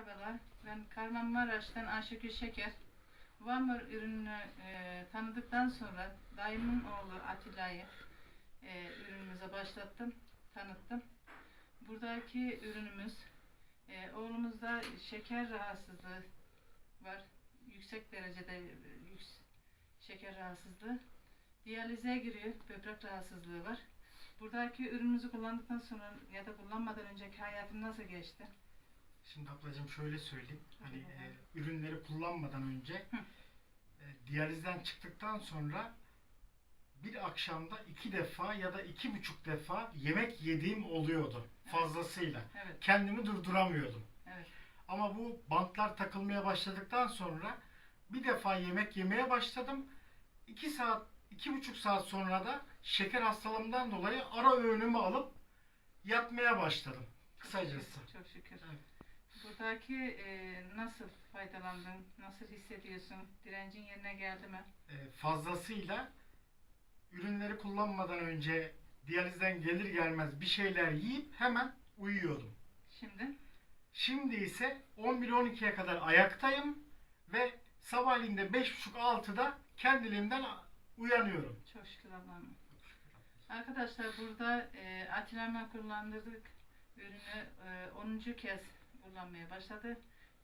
Merhabalar, ben Kahramanmaraş'tan Ayşegül Şeker. Vamur ürününü e, tanıdıktan sonra dayımın oğlu Atilla'yı e, ürünümüze başlattım, tanıttım. Buradaki ürünümüz, e, oğlumuzda şeker rahatsızlığı var. Yüksek derecede e, yüks- şeker rahatsızlığı. Diyalize giriyor, böbrek rahatsızlığı var. Buradaki ürünümüzü kullandıktan sonra ya da kullanmadan önceki hayatım nasıl geçti? Şimdi ablacığım şöyle söyleyeyim. Hani e, ürünleri kullanmadan önce e, diyalizden çıktıktan sonra bir akşamda iki defa ya da iki buçuk defa yemek yediğim oluyordu fazlasıyla. Evet, Kendimi durduramıyordum. evet. Ama bu bantlar takılmaya başladıktan sonra bir defa yemek yemeye başladım. İki saat, iki buçuk saat sonra da şeker hastalığımdan dolayı ara öğünümü alıp yatmaya başladım. Kısacası. Çok şükür. Evet. Buradaki e, nasıl faydalandın? Nasıl hissediyorsun? Direncin yerine geldi mi? e, fazlasıyla ürünleri kullanmadan önce diyalizden gelir gelmez bir şeyler yiyip hemen uyuyordum. Şimdi Şimdi ise 11-12'ye kadar ayaktayım ve sabahleyin de 5.30-6'da kendiliğimden uyanıyorum. çok şükür Allah'ım. Arkadaşlar burada e, Atilla'ma kullandırdık. Ürünü e, 10. kez kullanmaya başladı.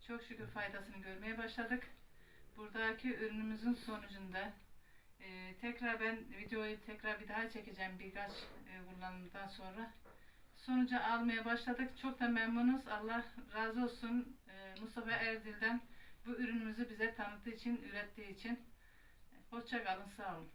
Çok şükür faydasını görmeye başladık. Buradaki ürünümüzün sonucunda e, tekrar ben videoyu tekrar bir daha çekeceğim birkaç e, kullanımdan sonra. Sonucu almaya başladık. Çok da memnunuz. Allah razı olsun e, Mustafa Erdil'den bu ürünümüzü bize tanıttığı için, ürettiği için. Hoşça kalın, sağ olun.